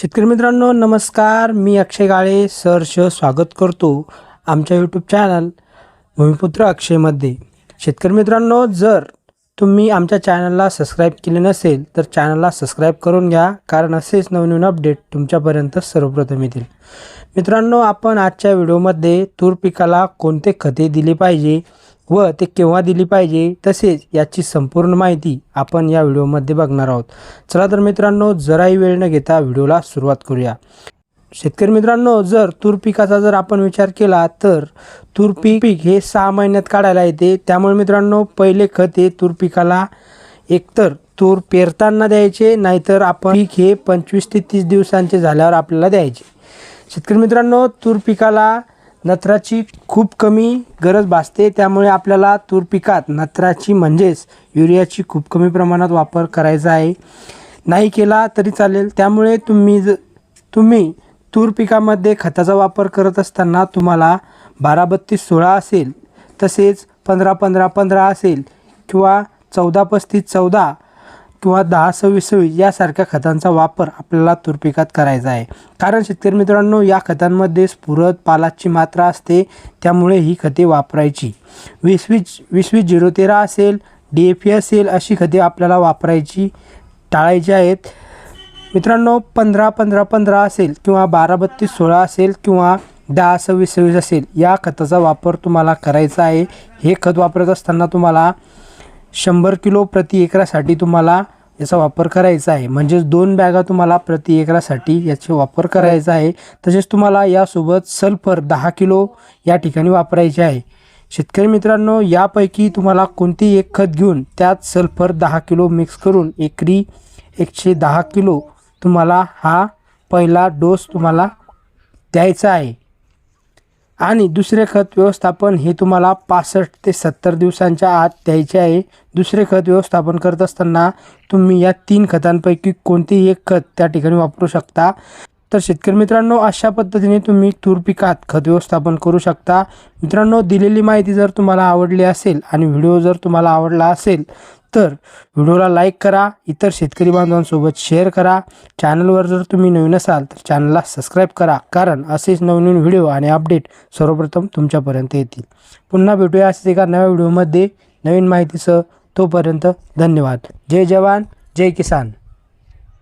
शेतकरी मित्रांनो नमस्कार. मी अक्षय गाळे सहर्ष स्वागत करतो आमच्या यूट्यूब चॅनल भूमिपुत्र अक्षयमध्ये शेतकरी मित्रांनो जर तुम्ही आमच्या चॅनलला सबस्क्राईब केले नसेल तर चॅनलला सबस्क्राईब करून घ्या कारण असेच नवनवीन अपडेट तुमच्यापर्यंत सर्वप्रथम येतील. मित्रांनो आपण आजच्या व्हिडिओमध्ये तूर पिकाला कोणते खते दिली पाहिजे? व ते केव्हा दिली पाहिजे तसेच याची संपूर्ण माहिती आपण या व्हिडिओमध्ये बघणार आहोत. चला तर मित्रांनो जराही वेळ न घेता व्हिडिओला सुरुवात करूया. शेतकरी मित्रांनो जर तूर पिकाचा जर आपण विचार केला तर तूर पीक पीक हे सहा महिन्यात काढायला येते. त्यामुळे मित्रांनो पहिले खत हे तूर पिकाला एकतर तूर पेरताना द्यायचे नाहीतर आपण पीक हे पंचवीस ते तीस दिवसांचे झाल्यावर आपल्याला द्यायचे. शेतकरी मित्रांनो तूर पिकाला नत्राची खूप कमी गरज भासते त्यामुळे आपल्याला तूर पिकात नत्राची म्हणजेच युरियाची खूप कमी प्रमाणात वापर करायचा आहे. नाही केला तरी चालेल. त्यामुळे तुम्ही ज तुम्ही तूर पिकामध्ये खताचा वापर करत असताना तुम्हाला बारा बत्तीस सोळा असेल तसेच पंधरा पंधरा पंधरा असेल किंवा चौदा पस्तीस चौदा किंवा दहा सव्वीस सव्वीस यासारख्या खतांचा वापर आपल्याला तूर पिकात करायचा आहे. कारण शेतकरी मित्रांनो या खतांमध्ये स्फुरद पालाची मात्रा असते त्यामुळे ही खते वापरायची. वीस वीस वीस वीस झिरो तेरा असेल डी ए पी असेल अशी खते आपल्याला वापरायची टाळायची आहेत. मित्रांनो पंधरा पंधरा पंधरा असेल किंवा बारा बत्तीस सोळा असेल किंवा दहा सव्वीस सव्वीस असेल या खताचा वापर तुम्हाला करायचा आहे. हे खत वापरत असताना तुम्हाला शंभर किलो प्रति एकरासाठी तुम्हाला याचा वापर करायचा आहे. म्हणजेच दोन बॅगा तुम्हाला प्रति एकरासाठी याचा वापर करायचा आहे. तसेच तुम्हाला यासोबत सल्फर दहा किलो या ठिकाणी वापरायचे आहे. शेतकरी मित्रांनो यापैकी तुम्हाला कोणती एक खत घेऊन त्यात सल्फर दहा किलो मिक्स करून एकरी एकशे दहा किलो तुम्हाला हा पहिला डोस तुम्हाला द्यायचा आहे. आणि दुसरे खत व्यवस्थापन हे तुम्हाला पासष्ट ते सत्तर दिवसांच्या आत द्यायचे आहे. दुसरे खत व्यवस्थापन करत असताना तुम्ही या तीन खतांपैकी कोणतेही एक खत त्या ठिकाणी वापरू शकता. तर शेतकरी मित्रांनो अशा पद्धतीने तुम्ही तूर पिकात खत व्यवस्थापन करू शकता. मित्रांनो दिलेली माहिती जर तुम्हाला आवडली असेल आणि व्हिडिओ जर तुम्हाला आवडला असेल तर व्हिडिओला लाईक करा इतर शेतकरी बांधवांसोबत शेअर करा. चॅनलवर जर तुम्ही नवीन असाल तर चॅनलला सबस्क्राईब करा कारण असेच नवनवीन व्हिडिओ आणि अपडेट सर्वप्रथम तुमच्यापर्यंत येतील. पुन्हा भेटूया असेच एका नव्या व्हिडिओमध्ये. नवीन माहितीसह तोपर्यंत धन्यवाद. जय जवान जय किसान.